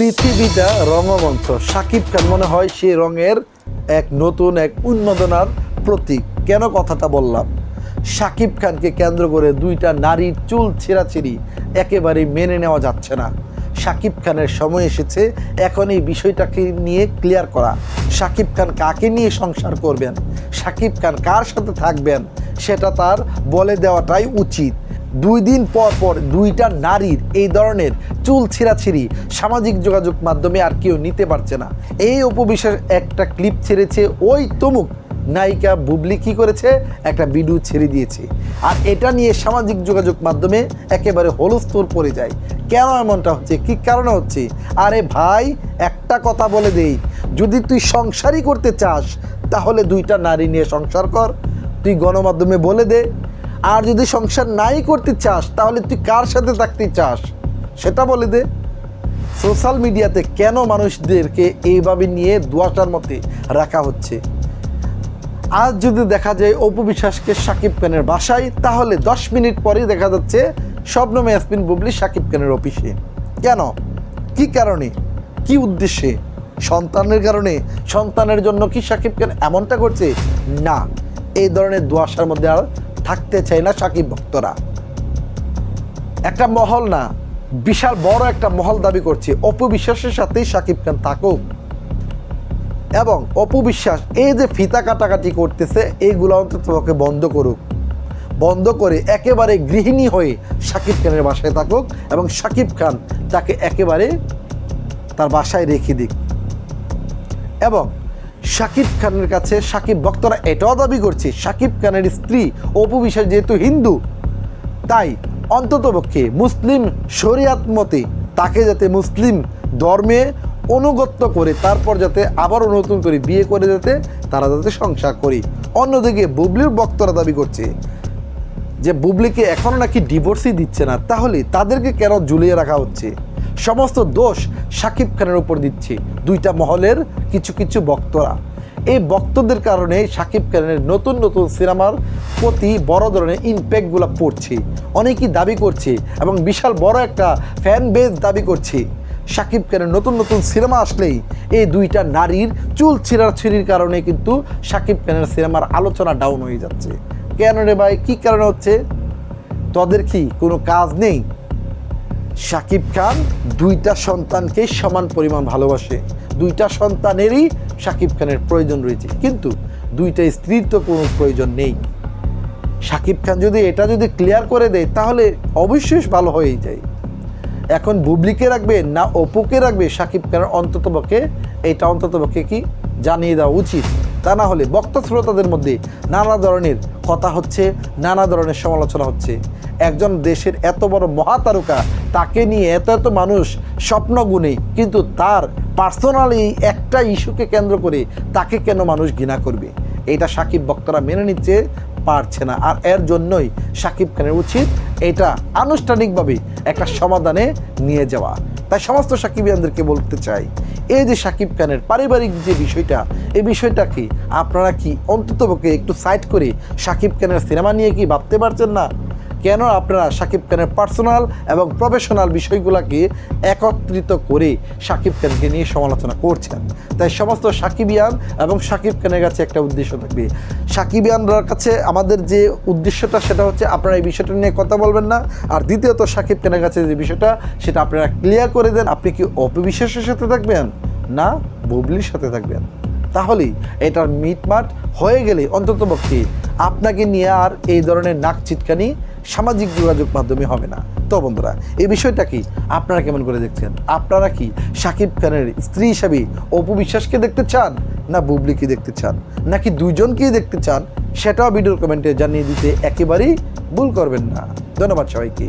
পৃথিবীটা রঙমঞ্চ সাকিব খান মনে হয় সেই রঙের এক নতুন, এক উন্মাদনার প্রতীক। কেন কথাটা বললাম? সাকিব খানকে কেন্দ্র করে দুইটা নারীর চুল ছেঁড়াছিড়ি একেবারে মেনে নেওয়া যাচ্ছে না। সাকিব খানের সময় এসেছে, এখন এই বিষয়টাকে নিয়ে ক্লিয়ার করা। সাকিব খান কাকে নিয়ে সংসার করবেন? সাকিব খান কার সাথে থাকবেন? সেটা তার বলে দেওয়াটাই উচিত। দুই দিন পর পর দুইটা নারীর এই ধরনের চুল ছিঁড়াছিঁড়ি সামাজিক যোগাযোগ মাধ্যমে আর কেউ নিতে পারছে না। এই উপবিশ্বাস একটা ক্লিপ ছেড়েছে ওই তমুক। নায়িকা বুবলি কি করেছে? একটা ভিডিও ছেড়ে দিয়েছে। আর এটা নিয়ে সামাজিক যোগাযোগ মাধ্যমে একেবারে হলস্তর পড়ে যায়। কেন এমনটা হচ্ছে? কি কারণে হচ্ছে? আরে ভাই, একটা কথা বলে দেই। যদি তুই সংসারই করতে চাস, তাহলে দুইটা নারী নিয়ে সংসার কর। তুই গণমাধ্যমে বলে দে। আর যদি সংসার নাই করতে চাস, তাহলে তুই কার সাথে থাকতে চাস? সেটা বলে দে। সোশ্যাল মিডিয়াতে কেন মানুষদেরকে এইভাবে নিয়ে দুয়াটার মধ্যে রাখা হচ্ছে? আজ যদি দেখা যায় অপু বিশ্বাসকে সাকিব খানের বাসায়, তাহলে দশ মিনিট পরেই দেখা যাচ্ছে স্বপ্নম ইয়াসমিন বুবলি সাকিব খানের অফিসে। কেন? কি কারণে? কি উদ্দেশ্যে? সন্তানের কারণে? সন্তানের জন্য কি সাকিব খান এমনটা করছে? না। এই ধরনের দুয়াশার মধ্যে আর থাকতে চায় না সাকিব ভক্তরা। একটা মহল না, বিশাল বড় একটা মহল দাবি করছে। অপবিশ্বাসের সাথেই সাকিব খান থাকুক। এবং অপবিশ্বাস এই যে ফিতা কাটাকাটি করতেছে, এইগুলো অন্তত ওকে বন্ধ করুক। বন্ধ করে একেবারে গৃহিণী হয়ে সাকিব খানের বাসায় থাকুক এবং সাকিব খান তাকে একেবারে তার বাসায় রেখে দিক। এবং সাকিব খানের কাছে সাকিব ভক্তরা এটাও দাবি করছে সাকিব খানের স্ত্রী অপু বিশ্বাস যেহেতু হিন্দু, তাই অন্ততপক্ষে মুসলিম শরিয়াত মতে তাকে যাতে মুসলিম ধর্মে অনুগত্য করে, তারপর যাতে আবারও নতুন করে বিয়ে করে যাতে তারা যাতে সংসার করি। অন্যদিকে বুবলির বক্তরা দাবি করছে যে, বুবলিকে এখনও নাকি ডিভোর্সই দিচ্ছে না, তাহলে তাদেরকে কেন ঝুলিয়ে রাখা হচ্ছে? সমস্ত দোষ সাকিব খানের উপর দিচ্ছে। দুইটা মহলের কিছু কিছু বক্তরা এই বক্তদের কারণে সাকিব খানের নতুন নতুন সিনেমার প্রতি বড় ধরনের ইম্প্যাক্টগুলো পড়ছে। অনেকেই দাবি করছে এবং বিশাল বড় একটা ফ্যান বেস দাবি করছে। সাকিব খানের নতুন নতুন সিনেমা আসলেই এই দুইটা নারীর চুল ছিঁড়াছিঁড়ির কারণে কিন্তু সাকিব খানের সিনেমার আলোচনা ডাউন হয়ে যাচ্ছে। কেন রে ভাই? কী কারণে হচ্ছে? তাদের কি কোনো কাজ নেই? শাকিব খান দুইটা সন্তানকে সমান পরিমাণ ভালোবাসে। দুইটা সন্তানেরই শাকিব খানের প্রয়োজন রয়েছে। কিন্তু দুইটা স্ত্রীর তো কোনো প্রয়োজন নেই। শাকিব খান যদি এটা যদি ক্লিয়ার করে দেয়, তাহলে অবশ্যই ভালো হয়েই যায়। এখন বুবলিকে রাখবে না অপুকে রাখবে শাকিব খানের অন্ততপক্ষে? এটা অন্ততপক্ষে কি জানিয়ে দেওয়া উচিত? তা না হলে বক্তা শ্রোতাদের মধ্যে নানা ধরনের কথা হচ্ছে, নানা ধরনের সমালোচনা হচ্ছে। একজন দেশের এত বড় মহাতারকা, তাকে নিয়ে এত এত মানুষ স্বপ্ন গুনে, কিন্তু তার পার্সোনালি একটা ইস্যুকে কেন্দ্র করে তাকে কেন মানুষ ঘৃণা করবে? এটা সাকিব বক্তারা মেনে নিচ্ছে, পারছে না। আর এর জন্যই সাকিব খানের উচিত এটা আনুষ্ঠানিকভাবে একটা সমাধানে নিয়ে যাওয়া। তাই সমস্ত সাকিবিয়ানদেরকে বলতে চাই, এই যে সাকিব খানের পারিবারিক যে বিষয়টা, এই বিষয়টাকে আপনারা কি অন্ততপক্ষে একটু সাইড করে সাকিব খানের সিনেমা নিয়ে কি ভাবতে পারছেন না? কেন আপনারা সাকিব খানের পার্সোনাল এবং প্রফেশনাল বিষয়গুলোকে একত্রিত করে সাকিব খানকে নিয়ে সমালোচনা করছেন? তাই সমস্ত সাকিবিয়ান এবং সাকিব খানের কাছে একটা উদ্দেশ্য থাকবে। সাকিবিয়ানরার কাছে আমাদের যে উদ্দেশ্যটা, সেটা হচ্ছে আপনারা এই বিষয়টা নিয়ে কথা বলবেন না। আর দ্বিতীয়ত সাকিব খানের কাছে যে বিষয়টা, সেটা আপনারা ক্লিয়ার করে দেন। আপনি কি অপবিশ্বাসের সাথে থাকবেন? না, বুবলির সাথে থাকবেন। তাহলেই এটার মিটমাট হয়ে গেলে অন্ততপক্ষে আপনাকে নিয়ে আর এই ধরনের নাক চিটকানি সামাজিক যোগাযোগ মাধ্যমে হবে না। তো বন্ধুরা, এই বিষয়টা কি? আপনারা কেমন করে দেখছেন? আপনারা কি সাকিব খানের স্ত্রী হিসাবে অপু বিশ্বাসকে দেখতে চান না বুবলিকে দেখতে চান? নাকি দুইজনকেই দেখতে চান? সেটাও ভিডিওর কমেন্টে জানিয়ে দিতে একেবারেই ভুল করবেন না। ধন্যবাদ সবাইকে।